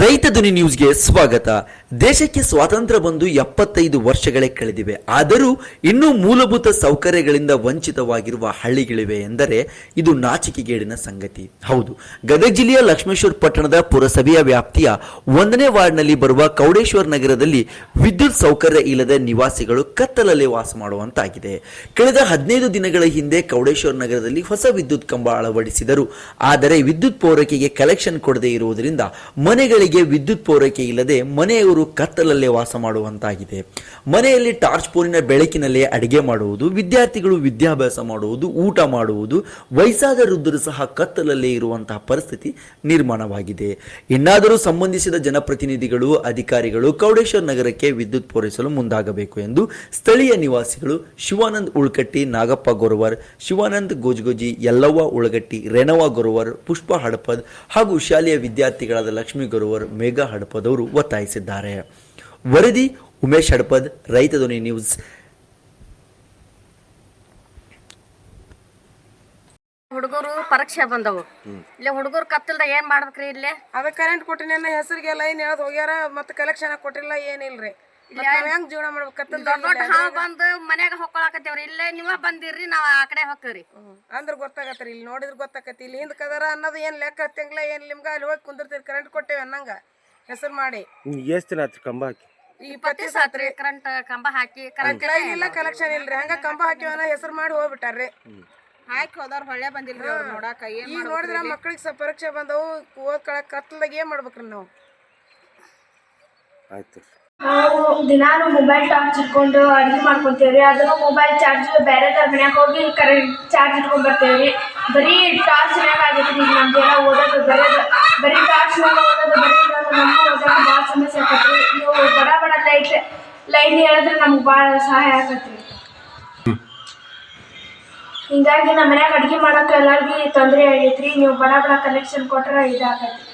ರೈತ ಧ್ವನಿ ನ್ಯೂಸ್ಗೆ ಸ್ವಾಗತ. ದೇಶಕ್ಕೆ ಸ್ವಾತಂತ್ರ್ಯ ಬಂದು ಎಪ್ಪತ್ತೈದು ವರ್ಷಗಳೇ ಕಳೆದಿವೆ. ಆದರೂ ಇನ್ನೂ ಮೂಲಭೂತ ಸೌಕರ್ಯಗಳಿಂದ ವಂಚಿತವಾಗಿರುವ ಹಳ್ಳಿಗಳಿವೆ ಎಂದರೆ ಇದು ನಾಚಿಕೆಗೇಡಿನ ಸಂಗತಿ. ಹೌದು, ಗದಗ ಜಿಲ್ಲೆಯ ಲಕ್ಷ್ಮೇಶ್ವರ ಪಟ್ಟಣದ ಪುರಸಭೆಯ ವ್ಯಾಪ್ತಿಯ ಒಂದನೇ ವಾರ್ಡ್ನಲ್ಲಿ ಬರುವ ಕೌಡೇಶ್ವರ ನಗರದಲ್ಲಿ ವಿದ್ಯುತ್ ಸೌಕರ್ಯ ಇಲ್ಲದೆ ನಿವಾಸಿಗಳು ಕತ್ತಲಲ್ಲಿ ವಾಸ ಮಾಡುವಂತಾಗಿದೆ. ಕಳೆದ ಹದಿನೈದು ದಿನಗಳ ಹಿಂದೆ ಕೌಡೇಶ್ವರ ನಗರದಲ್ಲಿ ಹೊಸ ವಿದ್ಯುತ್ ಕಂಬ ಅಳವಡಿಸಿದರು. ಆದರೆ ವಿದ್ಯುತ್ ಪೂರೈಕೆಗೆ ಕಲೆಕ್ಷನ್ ಕೊಡದೇ ಇರುವುದರಿಂದ ಮನೆಗಳಿಗೆ ವಿದ್ಯುತ್ ಪೂರೈಕೆ ಇಲ್ಲದೆ ಮನೆಯವರು ಕತ್ತಲಲ್ಲೇ ವಾಸ ಮಾಡುವಂತಾಗಿದೆ. ಮನೆಯಲ್ಲಿ ಟಾರ್ಚ್ ಪೋಲಿನ ಬೆಳಕಿನಲ್ಲೇ ಅಡಿಗೆ ಮಾಡುವುದು, ವಿದ್ಯಾರ್ಥಿಗಳು ವಿದ್ಯಾಭ್ಯಾಸ ಮಾಡುವುದು, ಊಟ ಮಾಡುವುದು, ವಯಸ್ಸಾದ ವೃದ್ಧರು ಸಹ ಕತ್ತಲಲ್ಲೇ ಇರುವಂತಹ ಪರಿಸ್ಥಿತಿ ನಿರ್ಮಾಣವಾಗಿದೆ. ಇನ್ನಾದರೂ ಸಂಬಂಧಿಸಿದ ಜನಪ್ರತಿನಿಧಿಗಳು, ಅಧಿಕಾರಿಗಳು ಕೌಡೇಶ್ವರ ನಗರಕ್ಕೆ ವಿದ್ಯುತ್ ಪೂರೈಸಲು ಮುಂದಾಗಬೇಕು ಎಂದು ಸ್ಥಳೀಯ ನಿವಾಸಿಗಳು ಶಿವಾನಂದ್ ಉಳ್ಕಟ್ಟಿ, ನಾಗಪ್ಪ ಗೊರವರ್, ಶಿವಾನಂದ್ ಗೋಜ್ಗೋಜಿ, ಯಲ್ಲವ್ವ ಉಳಗಟ್ಟಿ, ರೇಣವ ಗೊರವರ್, ಪುಷ್ಪ ಹಡಪದ್ ಹಾಗೂ ಶಾಲೆಯ ವಿದ್ಯಾರ್ಥಿಗಳಾದ ಲಕ್ಷ್ಮೀ ಗೊರವರ್ ಮೇಘಾ ಹಡಪದ್ ಅವರು ಒತ್ತಾಯಿಸಿದ್ದಾರೆ. ವರದಿ ಉಮೇಶ್ ಹಡಪದ್ ರೈತ ಧ್ವನಿ ನ್ಯೂಸ್. ಹುಡುಗರು ಪರೀಕ್ಷೆ ಬಂದವು. ಇಲ್ಲಿ ಹುಡುಗರು ಕತ್ತಲ್ದ ಏನ್ ಮಾಡ್ಬೇಕ್ರಿ ಇಲ್ಲಿ? ಅದ ಕರೆಂಟ್ ಕೊಟ್ಟಿನ ಹೆಸರಿಗೆ ಲೈನ್ ಹೇಳದ್ ಹೋಗ್ಯಾರ ಮತ್ತೆ ಕಲೆಕ್ಷನ್ ಕೊಟ್ಟಿಲ್ಲ ಏನಿಲ್ರಿ. ಹೆಂಗ್ ಜೀವನ ಮಾಡ್ಬೇಕು ಕತ್ತಲ್ ದೊಡ್ಡ ದೊಡ್ಡ ಹಾವು ಬಂದು ಮನ್ಯಾಗ ಹೊಕ್ಕೊಳಕತ್ತೇವ್ರಿ. ಇಲ್ಲೇ ನೀವ ಬಂದಿರ್ರಿ ನಾವ್ ಆ ಕಡೆ ಹೋಗ್ತೀವ್ರಿ ಅಂದ್ರ ಗೊತ್ತಾಗತ್ರಿ ಇಲ್ಲಿ ನೋಡಿದ್ರ ಗೊತ್ತಾಕತಿ ಇಲ್ಲಿ ಹಿಂದ್ ಕದರ ಅನ್ನೋದು ಏನ್ ಲೆಕ್ಕ ತಿಂಗ್ಳ ಏನ್ ನಿಮ್ಗ? ಅಲ್ಲಿ ಹೋಗಿ ಕುಂದಿರ್ತೀರಿ ಕರೆಂಟ್ ಕೊಟ್ಟೇವಿ ಅನ್ನಂಗ. ಹೆಸರು ಮಾಡಿ. ಎಷ್ಟು ದಿನ ಕಂಬ ಹಾಕಿ? ಇಪ್ಪತ್ತಿ ಸಾತ್ರಿ ಕರೆಂಟ್ ಕಂಬ ಹಾಕಿ ಕರೆಂಟ್ ಇಲ್ಲ ಕಲೆಕ್ಷನ್ ಇಲ್ರಿ. ಹಂಗ ಕಂಬ ಹಾಕಿವನ ಹೆಸರು ಮಾಡಿ ಹೋಗ್ಬಿಟ್ಟಾರ್ರಿ. ಹಾಕಿ ಹೋದವ್ರ ಹೊಳ್ಳೆ ಬಂದಿಲ್ರಿ ಅವ್ರು ನೋಡಾಕ ಏನ್ ಈಗ ನೋಡಿದ್ರ ಮಕ್ಳಿಗೆ ಸ್ವಲ್ಪ ಪರೀಕ್ಷೆ ಬಂದವು ಓದ್ಕೊಳಕ್ ಕತ್ಲದಾಗ ಏನ್ ಮಾಡ್ಬೇಕ್ರಿ ನಾವು? ಆಯ್ತು ನಾವು ದಿನಾನು ಮೊಬೈಲ್ ಟಾರ್ಚ್ ಇಟ್ಕೊಂಡು ಅಡುಗೆ ರೀ ಅದನ್ನು ಮೊಬೈಲ್ ಚಾರ್ಜ್ ಬೇರೆ ಮನ್ಯಾಗ ಹೋಗಿ ಕರೆಂಟ್ ಚಾರ್ಜ್ ಇಟ್ಕೊಂಡು ಬರ್ತೇವೆ ರೀ ಬರೀ ಟಾರ್ಚ್ನಾಗ ರೀ ಈಗ ನಮಗೆಲ್ಲ ಓದೋದು ಬರೋದು ಬರೀ ಟಾರ್ಚ್ನಾಗ ಓದೋದು ಬರೋದು ನಮಗೂ ಓದೋಕೆ ಭಾಳ ಸಮಸ್ಯೆ ಆಕತ್ರಿ. ನೀವು ಬಡ ಬಡ ಲೈಟ್, ಲೈನ್ ಹೇಳಿದ್ರೆ ನಮ್ಗೆ ಭಾಳ ಸಹಾಯ ಆಕತ್ರಿ. ಹಿಂಗಾಗಿ ನಮ್ಮ ಮನ್ಯಾಗ ಅಡುಗೆ ಮಾಡೋಕೆ ಎಲ್ಲರಿಗೂ ತೊಂದರೆ ಆಗೈತ್ರಿ. ನೀವು ಬಡ ಬಡ ಕಲೆಕ್ಷನ್ ಕೊಟ್ಟರೆ ಇದಾಗತ್ತೆ.